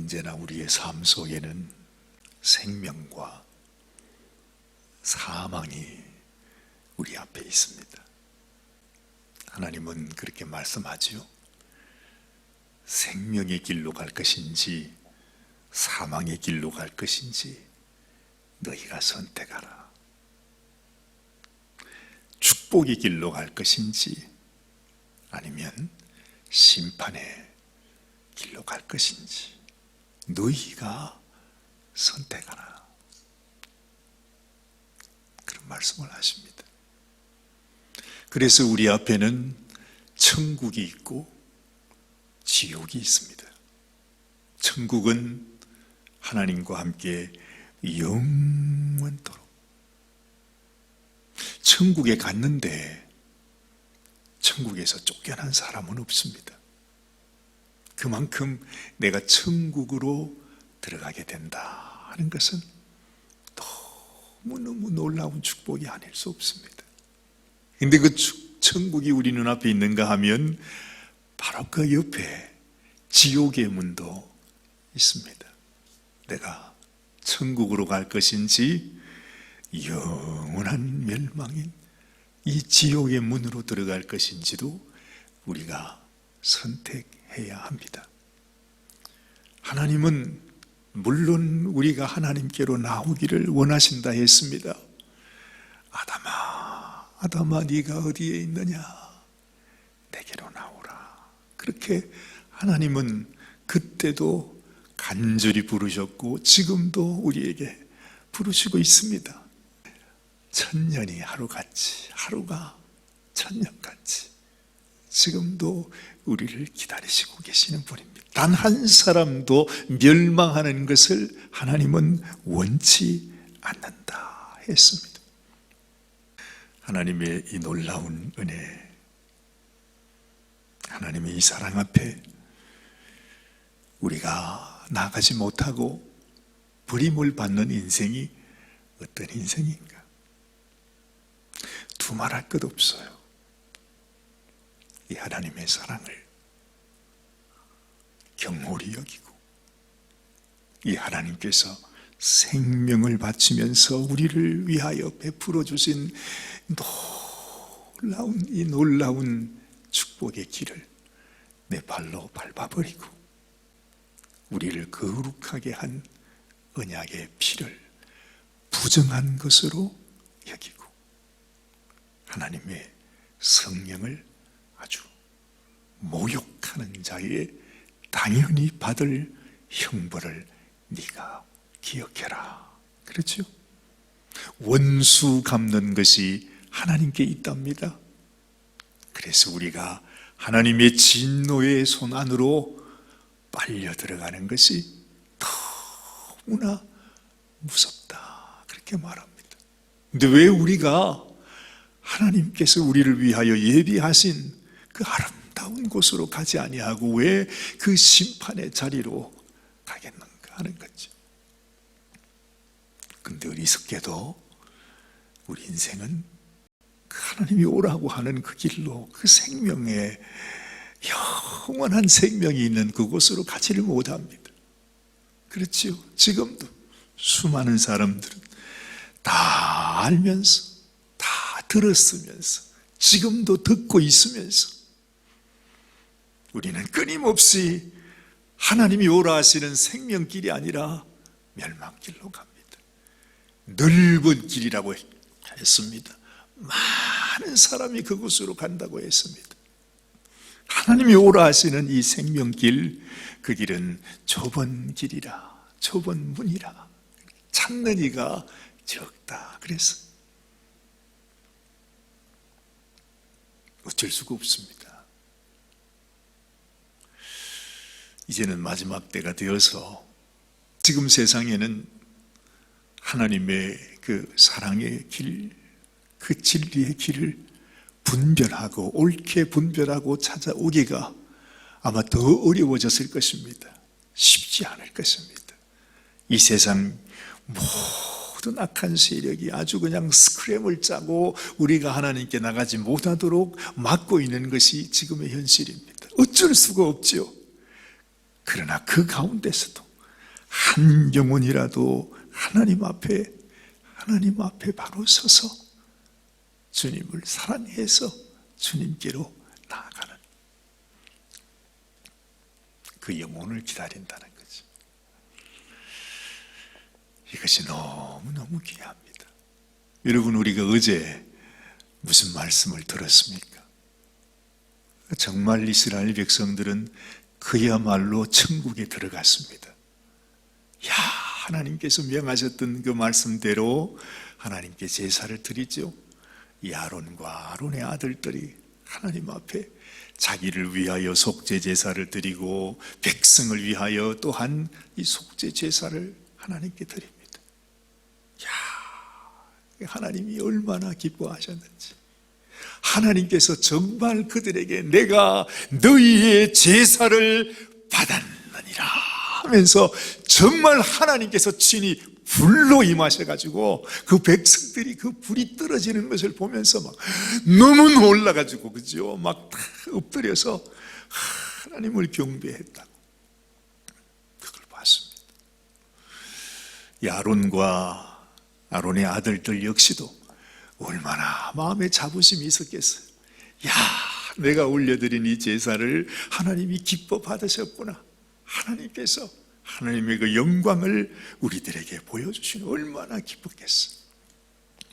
언제나 우리의 삶 속에는 생명과 사망이 우리 앞에 있습니다. 하나님은 그렇게 말씀하지요. 생명의 길로 갈 것인지 사망의 길로 갈 것인지 너희가 선택하라. 축복의 길로 갈 것인지 아니면 심판의 길로 갈 것인지 너희가 선택하라. 그런 말씀을 하십니다. 그래서 우리 앞에는 천국이 있고 지옥이 있습니다. 천국은 하나님과 함께 영원토록 천국에 갔는데 천국에서 쫓겨난 사람은 없습니다. 그만큼 내가 천국으로 들어가게 된다 하는 것은 너무너무 놀라운 축복이 아닐 수 없습니다. 근데 그 축- 천국이 우리 눈앞에 있는가 하면 바로 그 옆에 지옥의 문도 있습니다. 내가 천국으로 갈 것인지 영원한 멸망인 이 지옥의 문으로 들어갈 것인지도 우리가 선택해야 합니다. 하나님은 물론 우리가 하나님께로 나오기를 원하신다 했습니다. 아담아, 아담아, 네가 어디에 있느냐? 내게로 나오라. 그렇게 하나님은 그때도 간절히 부르셨고 지금도 우리에게 부르시고 있습니다. 천년이 하루같이, 하루가 천년같이 지금도 우리를 기다리시고 계시는 분입니다. 단 한 사람도 멸망하는 것을 하나님은 원치 않는다 했습니다. 하나님의 이 놀라운 은혜, 하나님의 이 사랑 앞에 우리가 나가지 못하고 버림을 받는 인생이 어떤 인생인가? 두말할 것 없어요. 이 하나님의 사랑을 경홀히 여기고 이 하나님께서 생명을 바치면서 우리를 위하여 베풀어 주신 놀라운 이 놀라운 축복의 길을 내 발로 밟아버리고 우리를 거룩하게 한 언약의 피를 부정한 것으로 여기고 하나님의 성령을 아주 모욕하는 자에 당연히 받을 형벌을 네가 기억해라. 그렇죠? 원수 갚는 것이 하나님께 있답니다. 그래서 우리가 하나님의 진노의 손 안으로 빨려 들어가는 것이 너무나 무섭다. 그렇게 말합니다. 근데 왜 우리가 하나님께서 우리를 위하여 예비하신 그 아름다운 곳으로 가지 아니하고 왜 그 심판의 자리로 가겠는가 하는 거죠. 근데 어리석게도 우리 인생은 그 하나님이 오라고 하는 그 길로 그 생명의 영원한 생명이 있는 그곳으로 가지를 못합니다. 그렇지요. 지금도 수많은 사람들은 다 알면서 다 들었으면서 지금도 듣고 있으면서 우리는 끊임없이 하나님이 오라 하시는 생명길이 아니라 멸망길로 갑니다. 넓은 길이라고 했습니다. 많은 사람이 그곳으로 간다고 했습니다. 하나님이 오라 하시는 이 생명길, 그 길은 좁은 길이라, 좁은 문이라, 찾는 이가 적다. 그래서 어쩔 수가 없습니다. 이제는 마지막 때가 되어서 지금 세상에는 하나님의 그 사랑의 길, 그 진리의 길을 분별하고 옳게 분별하고 찾아오기가 아마 더 어려워졌을 것입니다. 쉽지 않을 것입니다. 이 세상 모든 악한 세력이 아주 그냥 스크램을 짜고 우리가 하나님께 나가지 못하도록 막고 있는 것이 지금의 현실입니다. 어쩔 수가 없죠. 그러나 그 가운데서도 한 영혼이라도 하나님 앞에 하나님 앞에 바로 서서 주님을 사랑해서 주님께로 나아가는 그 영혼을 기다린다는 거죠. 이것이 너무너무 귀합니다. 여러분, 우리가 어제 무슨 말씀을 들었습니까? 정말 이스라엘 백성들은 그야말로 천국에 들어갔습니다. 야, 하나님께서 명하셨던 그 말씀대로 하나님께 제사를 드리죠. 이 아론과 아론의 아들들이 하나님 앞에 자기를 위하여 속죄 제사를 드리고 백성을 위하여 또한 이 속죄 제사를 하나님께 드립니다. 야, 하나님이 얼마나 기뻐하셨는지. 하나님께서 정말 그들에게 내가 너희의 제사를 받았느니라 하면서 정말 하나님께서 친히 불로 임하셔가지고 그 백성들이 그 불이 떨어지는 것을 보면서 막 너무 놀라가지고 그죠? 막 엎드려서 하나님을 경배했다고 그걸 봤습니다. 이 아론과 아론의 아들들 역시도 얼마나 마음에 자부심이 있었겠어요. 야, 내가 올려드린 이 제사를 하나님이 기뻐 받으셨구나. 하나님께서 하나님의 그 영광을 우리들에게 보여주시는 얼마나 기뻤겠어.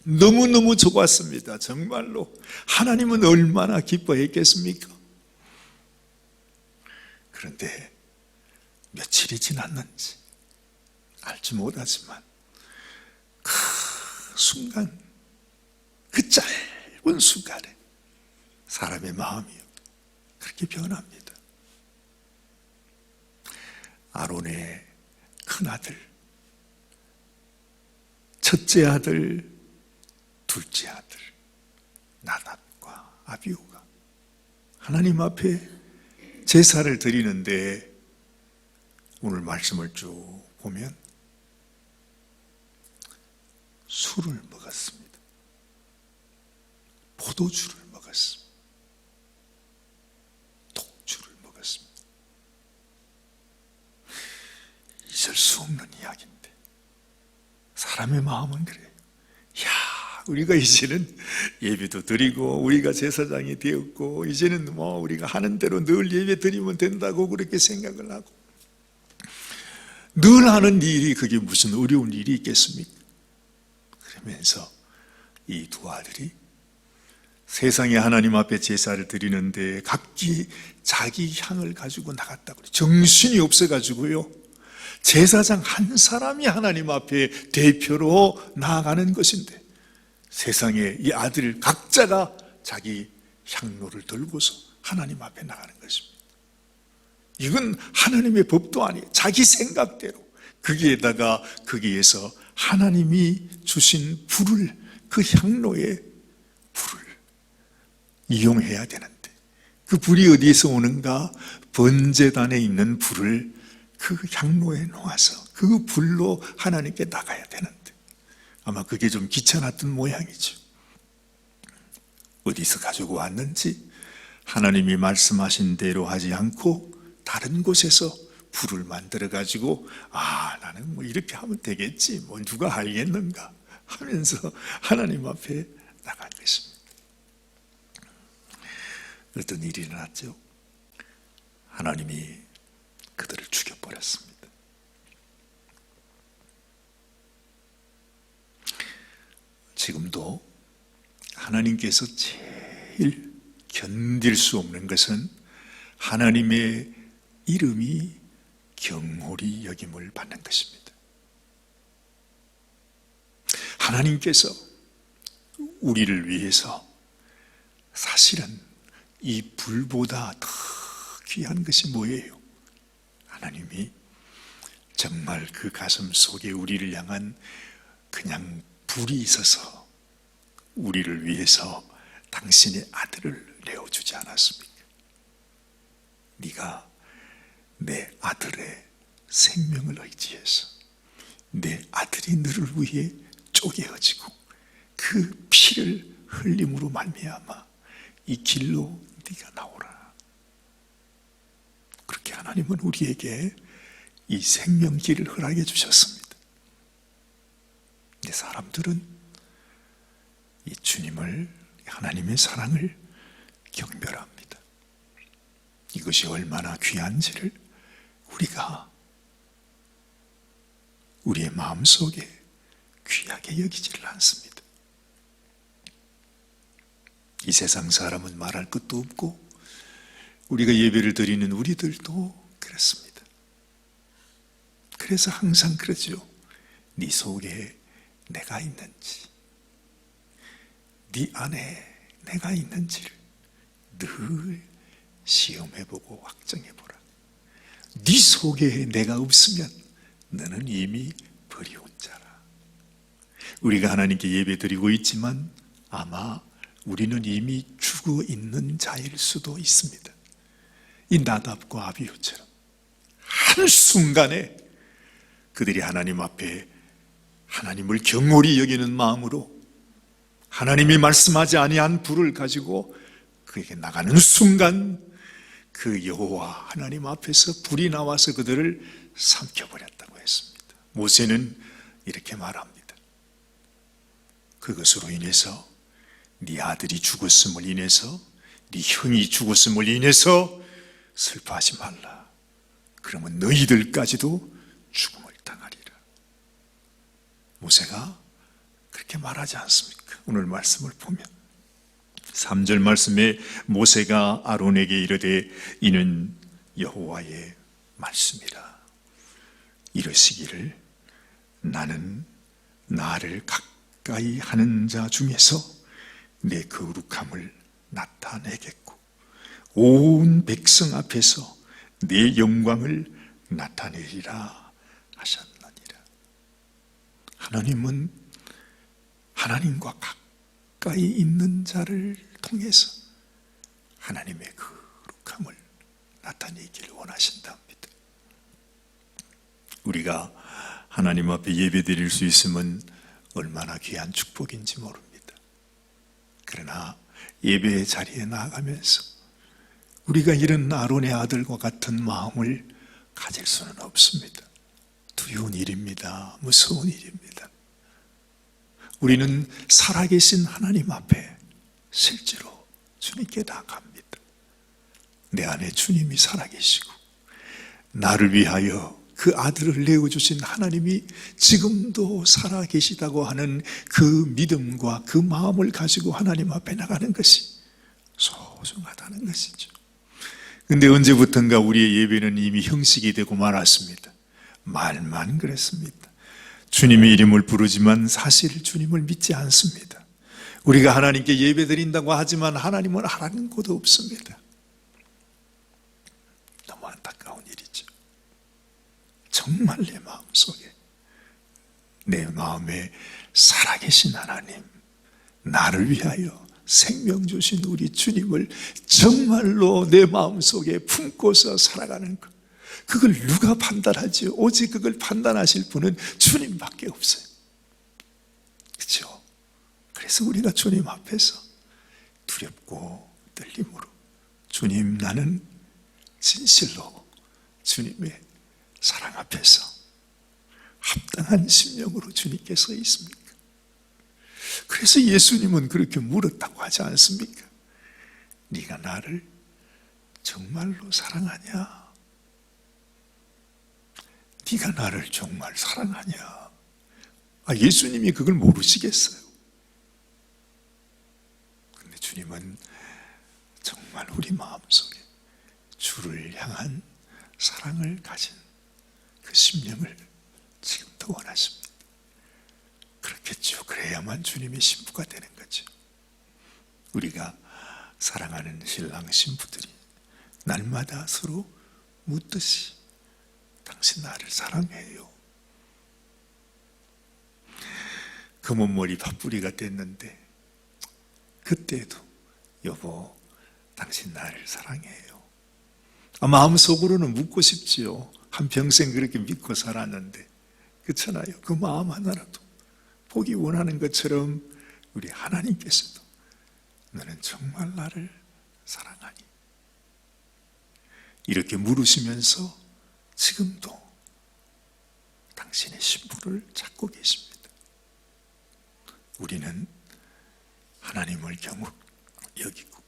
너무너무 좋았습니다. 정말로. 하나님은 얼마나 기뻐했겠습니까? 그런데 며칠이 지났는지 알지 못하지만 그 순간 그 짧은 순간에 사람의 마음이 그렇게 변합니다. 아론의 큰 아들, 첫째 아들, 둘째 아들, 나답과 아비오가 하나님 앞에 제사를 드리는데 오늘 말씀을 쭉 보면 술을 먹었습니다. 포도주를 먹었습니다. 독주를 먹었습니다. 있을 수 없는 이야기인데 사람의 마음은 그래요. 야, 우리가 이제는 예배도 드리고 우리가 제사장이 되었고 이제는 뭐 우리가 하는 대로 늘 예배 드리면 된다고 그렇게 생각을 하고 늘 하는 일이 그게 무슨 어려운 일이 있겠습니까? 그러면서 이 두 아들이 세상에 하나님 앞에 제사를 드리는데 각기 자기 향을 가지고 나갔다 그래. 정신이 없어 가지고요. 제사장 한 사람이 하나님 앞에 대표로 나아가는 것인데 세상에 이 아들 각자가 자기 향로를 들고서 하나님 앞에 나가는 것입니다. 이건 하나님의 법도 아니에요. 자기 생각대로. 거기에다가 거기에서 하나님이 주신 불을 그 향로에 불을 이용해야 되는데 그 불이 어디에서 오는가? 번제단에 있는 불을 그 향로에 놓아서 그 불로 하나님께 나가야 되는데 아마 그게 좀 귀찮았던 모양이죠. 어디서 가지고 왔는지 하나님이 말씀하신 대로 하지 않고 다른 곳에서 불을 만들어 가지고 아 나는 뭐 이렇게 하면 되겠지 뭐 누가 알겠는가 하면서 하나님 앞에 나간 것입니다. 어떤 일이 일어났죠. 하나님이 그들을 죽여버렸습니다. 지금도 하나님께서 제일 견딜 수 없는 것은 하나님의 이름이 경홀히 여김을 받는 것입니다. 하나님께서 우리를 위해서 사실은 이 불보다 더 귀한 것이 뭐예요? 하나님이 정말 그 가슴 속에 우리를 향한 그냥 불이 있어서 우리를 위해서 당신의 아들을 내어주지 않았습니까? 네가 내 아들의 생명을 의지해서 내 아들이 너를 위해 쪼개어지고 그 피를 흘림으로 말미암아 이 길로 네가 나오라. 그렇게 하나님은 우리에게 이 생명길을 허락해 주셨습니다. 근데 사람들은 이 주님을, 하나님의 사랑을 경멸합니다. 이것이 얼마나 귀한지를 우리가 우리의 마음속에 귀하게 여기지를 않습니다. 이 세상 사람은 말할 것도 없고 우리가 예배를 드리는 우리들도 그렇습니다. 그래서 항상 그러죠. 네 속에 내가 있는지, 네 안에 내가 있는지를 늘 시험해보고 확정해보라. 네 속에 내가 없으면 너는 이미 버리운 자라. 우리가 하나님께 예배 드리고 있지만 아마 우리는 이미 죽어 있는 자일 수도 있습니다. 이 나답과 아비후처럼 한순간에 그들이 하나님 앞에 하나님을 경홀히 여기는 마음으로 하나님이 말씀하지 아니한 불을 가지고 그에게 나가는 순간 그 여호와 하나님 앞에서 불이 나와서 그들을 삼켜버렸다고 했습니다. 모세는 이렇게 말합니다. 그것으로 인해서 네 아들이 죽었음을 인해서 네 형이 죽었음을 인해서 슬퍼하지 말라. 그러면 너희들까지도 죽음을 당하리라. 모세가 그렇게 말하지 않습니까? 오늘 말씀을 보면 3절 말씀에 모세가 아론에게 이르되 이는 여호와의 말씀이라 이러시기를 나는 나를 가까이 하는 자 중에서 내 거룩함을 나타내겠고 온 백성 앞에서 내 영광을 나타내리라 하셨느니라. 하나님은 하나님과 가까이 있는 자를 통해서 하나님의 거룩함을 나타내기를 원하신답니다. 우리가 하나님 앞에 예배 드릴 수 있으면 얼마나 귀한 축복인지 모릅니다. 그러나 예배의 자리에 나아가면서 우리가 이런 아론의 아들과 같은 마음을 가질 수는 없습니다. 두려운 일입니다. 무서운 일입니다. 우리는 살아계신 하나님 앞에 실제로 주님께 나갑니다. 내 안에 주님이 살아계시고 나를 위하여 그 아들을 내어주신 하나님이 지금도 살아계시다고 하는 그 믿음과 그 마음을 가지고 하나님 앞에 나가는 것이 소중하다는 것이죠. 근데 언제부턴가 우리의 예배는 이미 형식이 되고 말았습니다. 말만 그랬습니다. 주님의 이름을 부르지만 사실 주님을 믿지 않습니다. 우리가 하나님께 예배 드린다고 하지만 하나님은 하라는 것도 없습니다. 너무 안타까운 일이죠. 정말 내 마음 속에, 내 마음에 살아계신 하나님, 나를 위하여 생명 주신 우리 주님을 정말로 내 마음 속에 품고서 살아가는 것. 그걸 누가 판단하지요? 오직 그걸 판단하실 분은 주님밖에 없어요. 그렇죠? 그래서 우리가 주님 앞에서 두렵고 떨림으로 주님 나는 진실로 주님의 사랑 앞에서 합당한 심령으로 주님께 서 있습니까? 그래서 예수님은 그렇게 물었다고 하지 않습니까? 네가 나를 정말로 사랑하냐? 네가 나를 정말 사랑하냐? 아, 예수님이 그걸 모르시겠어요. 근데 주님은 정말 우리 마음속에 주를 향한 사랑을 가진 그 심령을 지금도 원하십니다. 그렇겠죠. 그래야만 주님의 신부가 되는 거죠. 우리가 사랑하는 신랑 신부들이 날마다 서로 묻듯이 당신 나를 사랑해요. 금은머리 팥뿌리가 됐는데 그때도 여보 당신 나를 사랑해요. 아, 마음속으로는 묻고 싶지요. 한 평생 그렇게 믿고 살았는데 그렇잖아요. 그 마음 하나라도 보기 원하는 것처럼 우리 하나님께서도 너는 정말 나를 사랑하니 이렇게 물으시면서 지금도 당신의 신부를 찾고 계십니다. 우리는 하나님을 경우 여기고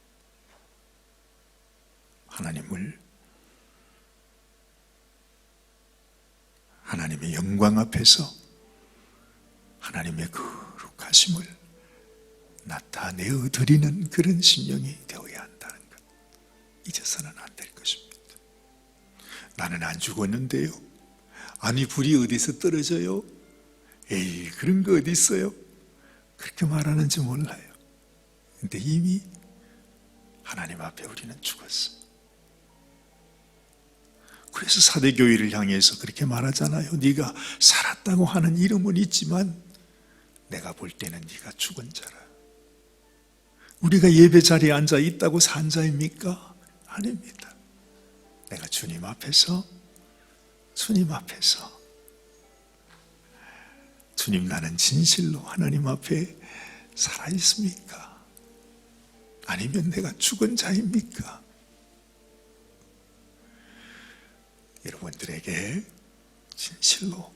하나님을 하나님의 영광 앞에서 하나님의 거룩하심을 나타내어 드리는 그런 신령이 되어야 한다는 것. 잊어서는 안 될 것입니다. 나는 안 죽었는데요. 아니, 불이 어디서 떨어져요? 에이, 그런 거 어디 있어요? 그렇게 말하는지 몰라요. 근데 이미 하나님 앞에 우리는 죽었어. 그래서 사대교회를 향해서 그렇게 말하잖아요. 네가 살았다고 하는 이름은 있지만 내가 볼 때는 네가 죽은 자라. 우리가 예배 자리에 앉아 있다고 산 자입니까? 아닙니다. 내가 주님 앞에서 주님 앞에서 주님 나는 진실로 하나님 앞에 살아 있습니까? 아니면 내가 죽은 자입니까? 여러분들에게 진실로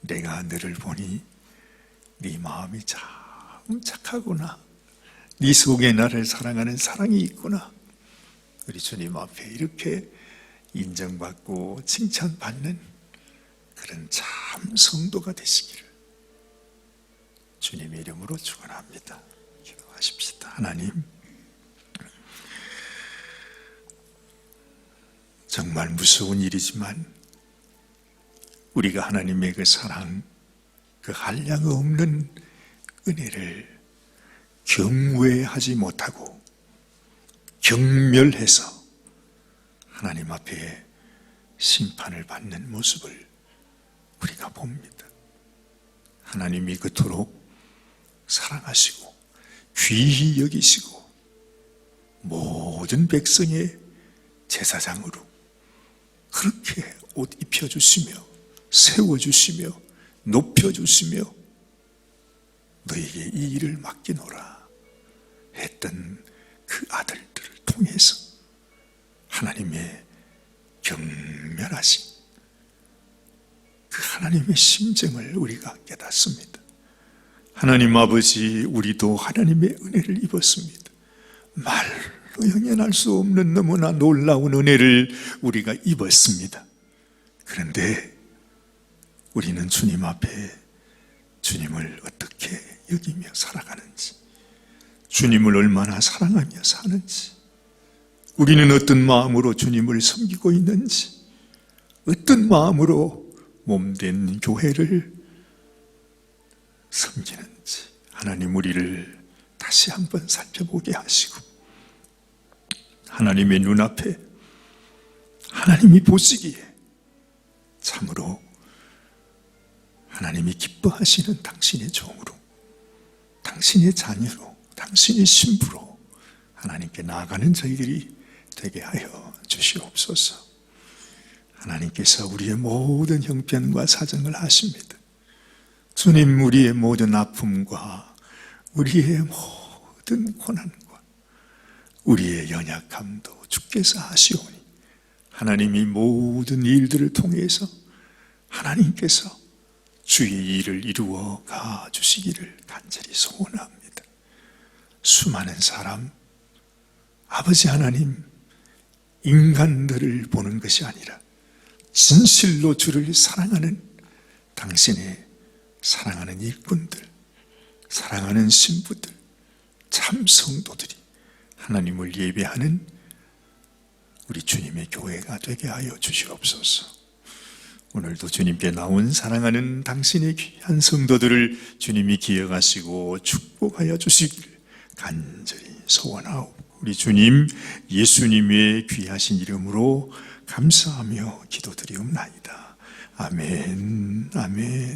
내가 너를 보니 네 마음이 참 착하구나. 네 속에 나를 사랑하는 사랑이 있구나. 우리 주님 앞에 이렇게 인정받고 칭찬받는 그런 참 성도가 되시기를 주님의 이름으로 축원합니다. 기도하십시다. 하나님 정말 무서운 일이지만 우리가 하나님의 그 사랑, 그 한량 없는 은혜를 경외하지 못하고 경멸해서 하나님 앞에 심판을 받는 모습을 우리가 봅니다. 하나님이 그토록 사랑하시고 귀히 여기시고 모든 백성의 제사장으로 그렇게 옷 입혀주시며 세워주시며 높여주시며 너에게 이 일을 맡기노라 했던 그 아들들을 통해서 하나님의 경멸하신 그 하나님의 심정을 우리가 깨닫습니다. 하나님 아버지, 우리도 하나님의 은혜를 입었습니다. 말로 형연할 수 없는 너무나 놀라운 은혜를 우리가 입었습니다. 그런데 우리는 주님 앞에 주님을 어떻게 여기며 살아가는지, 주님을 얼마나 사랑하며 사는지, 우리는 어떤 마음으로 주님을 섬기고 있는지, 어떤 마음으로 몸된 교회를 섬기는지, 하나님 우리를 다시 한번 살펴보게 하시고, 하나님의 눈앞에 하나님이 보시기에 참으로 하나님이 기뻐하시는 당신의 종으로, 당신의 자녀로, 당신의 신부로 하나님께 나아가는 저희들이 되게 하여 주시옵소서. 하나님께서 우리의 모든 형편과 사정을 아십니다. 주님, 우리의 모든 아픔과 우리의 모든 고난과 우리의 연약함도 주께서 아시오니 하나님이 모든 일들을 통해서 하나님께서 주의 일을 이루어 가 주시기를 간절히 소원합니다. 수많은 사람, 아버지 하나님, 인간들을 보는 것이 아니라 진실로 주를 사랑하는 당신의 사랑하는 일꾼들, 사랑하는 신부들, 참 성도들이 하나님을 예배하는 우리 주님의 교회가 되게 하여 주시옵소서. 오늘도 주님께 나온 사랑하는 당신의 귀한 성도들을 주님이 기억하시고 축복하여 주시기를 간절히 소원하오. 우리 주님 예수님의 귀하신 이름으로 감사하며 기도드리옵나이다. 아멘, 아멘.